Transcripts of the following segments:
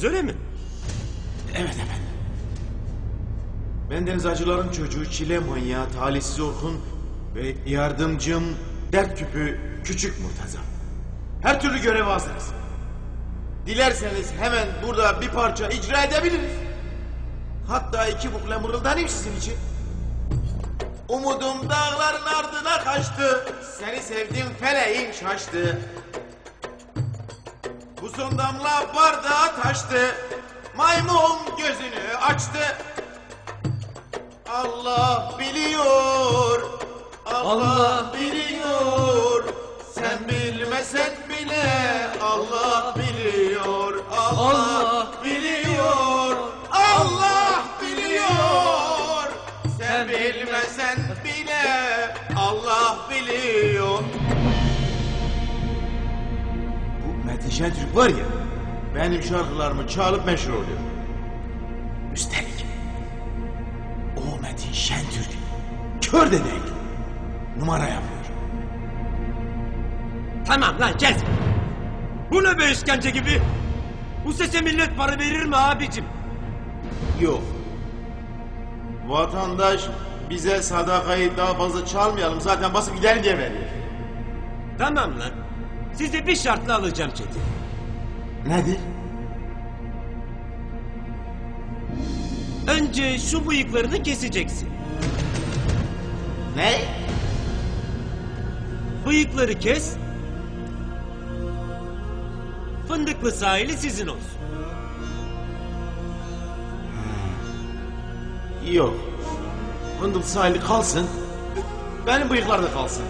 yapıyorsunuz öyle mi? Evet efendim. Bendeniz acıların çocuğu çile manyağı talihsiz Orkun ve yardımcım dert küpü küçük Murtaza. Her türlü göreve hazırız. Dilerseniz hemen burada bir parça icra edebiliriz. Hatta iki bukle mırıldanayım sizin için. Umudum dağların ardına kaçtı. Seni sevdim feleğin şaştı. Bu son damla bardağa taştı. Maymun gözünü açtı. Allah biliyor. Allah, Allah biliyor. Sen bilmesen bile Allah biliyor. Allah, Allah Şentürk var ya, benim şarkılarımı çalıp meşhur oluyor. Üstelik o Metin Şentürk kör de değil, numara yapıyor. Tamam lan kes. Bu ne be işkence gibi? Bu sese millet para verir mi abicim? Yok. Vatandaş bize sadakayı daha fazla çalmayalım zaten basıp gidelim diye veriyor. Tamam lan. Sizi bir şartla alacağım Çetin. Nedir? Önce şu bıyıklarını keseceksin. Ne? Bıyıkları kes. Fındıklı sahili sizin olsun. Yok. Fındık sahili kalsın. Benim bıyıklar da kalsın.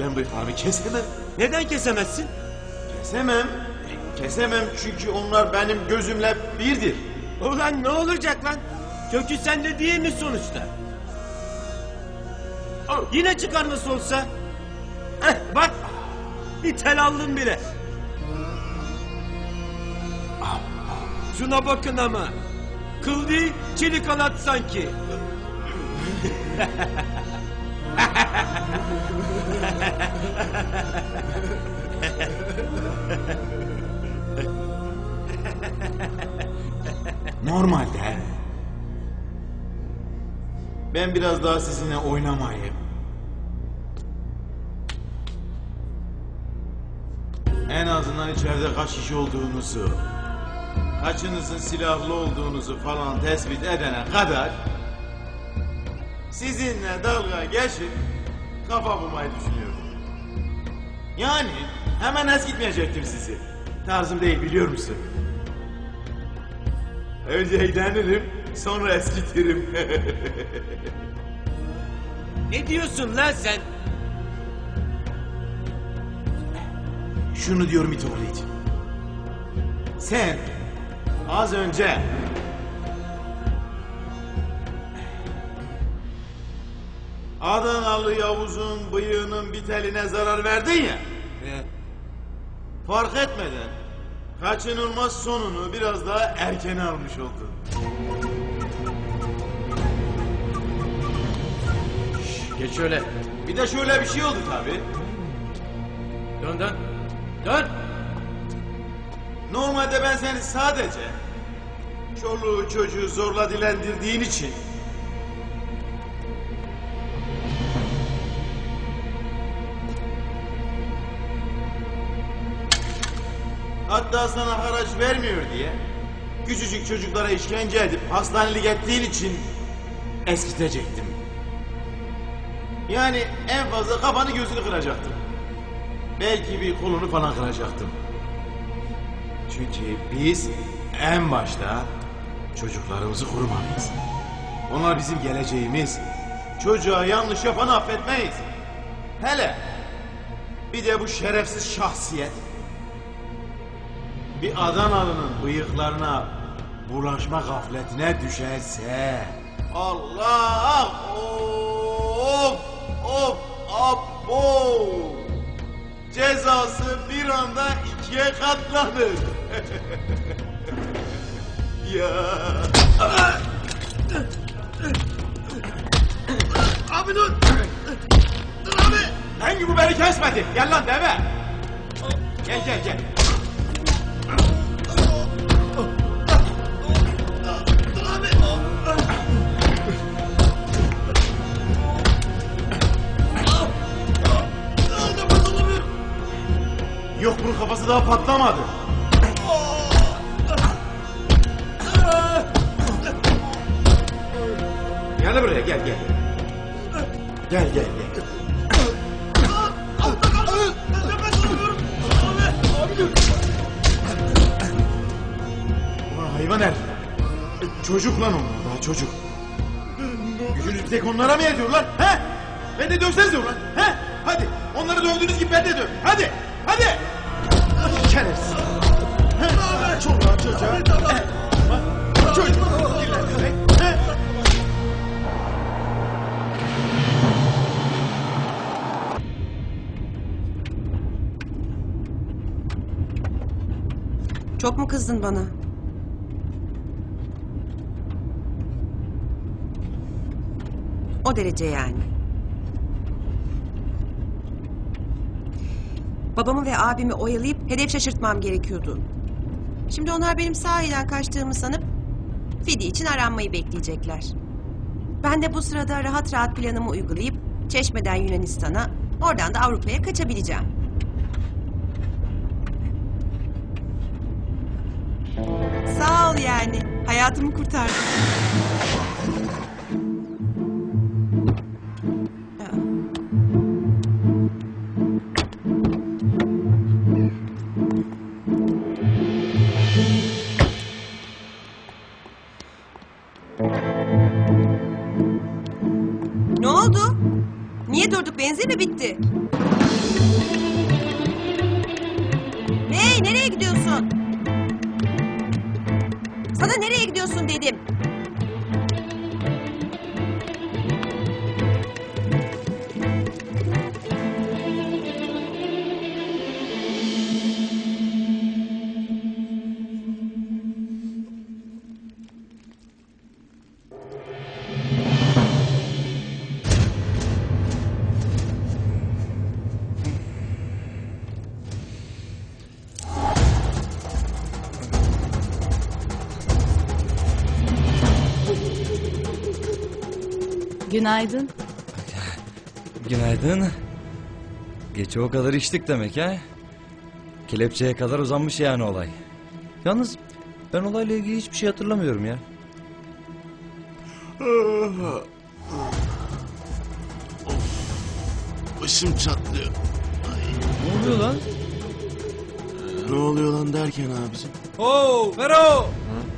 Ben bıyıklarımı kesemem. Neden kesemezsin? Kesemem. Kesemem çünkü onlar benim gözümle birdir. Ulan ne olacak lan? Kökü sende değil mi sonuçta? Al, Yine çıkar nasıl olsa. Heh, bak. Bir tel aldın bile. Şuna bakın ama. Kıl değil, çelik kanat sanki. Normalde ben biraz daha sizinle oynamayayım. En azından içeride kaç kişi olduğunuzu, kaçınızın silahlı olduğunuzu falan tespit edene kadar sizinle dalga geçip kafa bulmayı düşünüyorum. Yani hemen ez gitmeyecektim sizi. Tarzım değil biliyor musun? Önce eğlenirim, sonra eskitirim. Ne diyorsun lan sen? Şunu diyorum İtoğlu'ydu. Sen az önce Adanalı Yavuz'un bıyığının bir teline zarar verdin ya. Fark etmeden kaçınılmaz sonunu biraz daha erkene almış oldun. Geç şöyle. Bir de şöyle bir şey oldu tabii. Dön dön. Dön. Normalde ben seni sadece çoluğu çocuğu zorla dilendirdiğin için hatta sana haraç vermiyor diye küçücük çocuklara işkence edip hastanelik ettiğin için eskitecektim. Yani en fazla kafanı gözünü kıracaktım. Belki bir kolunu falan kıracaktım. Çünkü biz en başta çocuklarımızı korumalıyız. Onlar bizim geleceğimiz. Çocuğa yanlış yapanı affetmeyiz. Hele bir de bu şerefsiz şahsiyet bir Adanalı'nın bıyıklarına bulaşma gafletine düşerse Allah of of abo cezası bir anda ikiye katlanır. ya. Abi dur. Dur abi. Hangi bu beni kesmedi? Gel lan deve. Gel gel gel. Daha patlamadı. Gel buraya gel gel. Gel gel gel. Ulan hayvan herif. Çocuk lan onlar daha çocuk. Gücünüz bir onlara mı yetiyor lan? He? Ben de dövsenize ulan. He? Hadi. Onları dövdüğünüz gibi ben de döv. Hadi. Hadi. Şerefsiz. Çoluğa çocuğa. Çocuk. Çok mu kızdın bana? O derece yani. Babamı ve abimi oyalayıp hedef şaşırtmam gerekiyordu. Şimdi onlar benim sahiden kaçtığımı sanıp fidye için aranmayı bekleyecekler. Ben de bu sırada rahat rahat planımı uygulayıp Çeşme'den Yunanistan'a, oradan da Avrupa'ya kaçabileceğim. Sağ ol yani. Hayatımı kurtardın. Niye durduk? Benzin mi bitti? Hey, nereye gidiyorsun? Sana nereye gidiyorsun dedim. Günaydın. Günaydın. Geçe o kadar içtik demek ha? Kelepçeye kadar uzanmış yani olay. Yalnız ben olayla ilgili hiçbir şey hatırlamıyorum ya. Başım çatlıyor. Ne oluyor lan? Ne oluyor lan derken abicim? Oo, Fero! Çocuk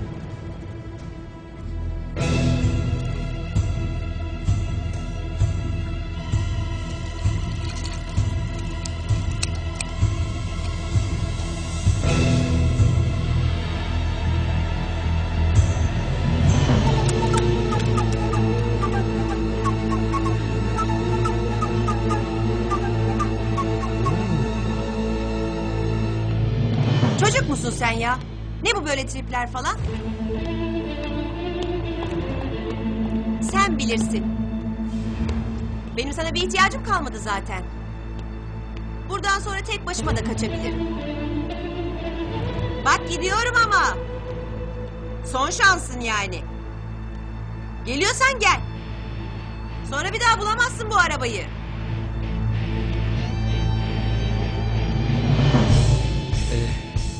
ya? Ne bu böyle tripler falan? Sen bilirsin. Benim sana bir ihtiyacım kalmadı zaten. Buradan sonra tek başıma da kaçabilirim. Bak gidiyorum ama. Son şansın yani. Geliyorsan gel. Sonra bir daha bulamazsın bu arabayı.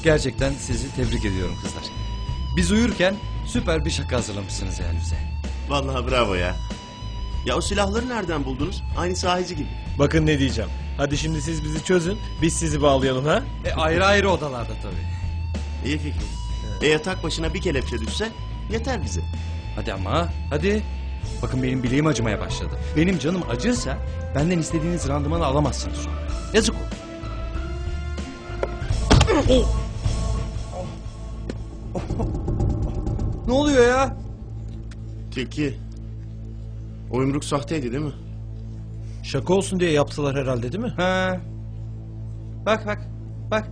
Gerçekten sizi tebrik ediyorum kızlar. Biz uyurken süper bir şaka hazırlamışsınız yani bize. Vallahi bravo ya. Ya o silahları nereden buldunuz? Aynı sahici gibi. Bakın ne diyeceğim. Hadi şimdi siz bizi çözün, biz sizi bağlayalım ha? E, ayrı ayrı odalarda tabii. İyi fikir. E yatak başına bir kelepçe düşse yeter bize. Hadi ama hadi. Bakın benim bileğim acımaya başladı. Benim canım acırsa benden istediğiniz randımanı alamazsınız sonra. Yazık olur. Ne oluyor ya? Tilki. O yumruk sahteydi değil mi? Şaka olsun diye yaptılar herhalde değil mi? Ha. Bak bak. Bak.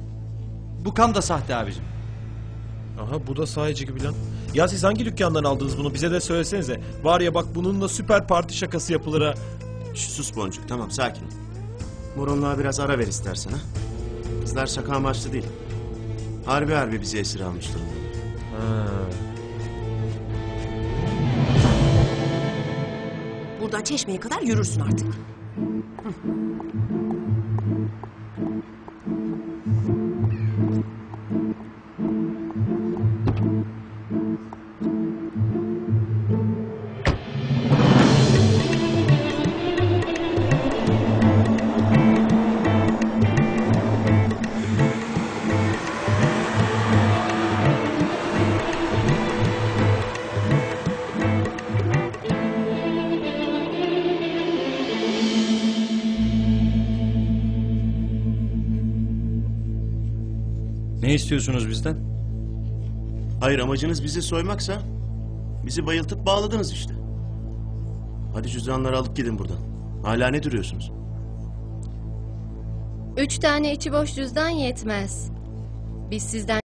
Bu kan da sahte abicim. Aha bu da sahici gibi lan. Ya siz hangi dükkandan aldınız bunu bize de söylesenize. Var ya bak bununla süper parti şakası yapılır ha. Şş, sus boncuk tamam sakin ol. Moronluğa biraz ara ver istersen ha. Kızlar şaka amaçlı değil. Harbi harbi bizi esir almış durumda. ha. Buradan çeşmeye kadar yürürsün artık. Ne istiyorsunuz bizden? Hayır amacınız bizi soymaksa bizi bayıltıp bağladınız işte. Hadi cüzdanları alıp gidin buradan. Hala ne duruyorsunuz? Üç tane içi boş cüzdan yetmez. Biz sizden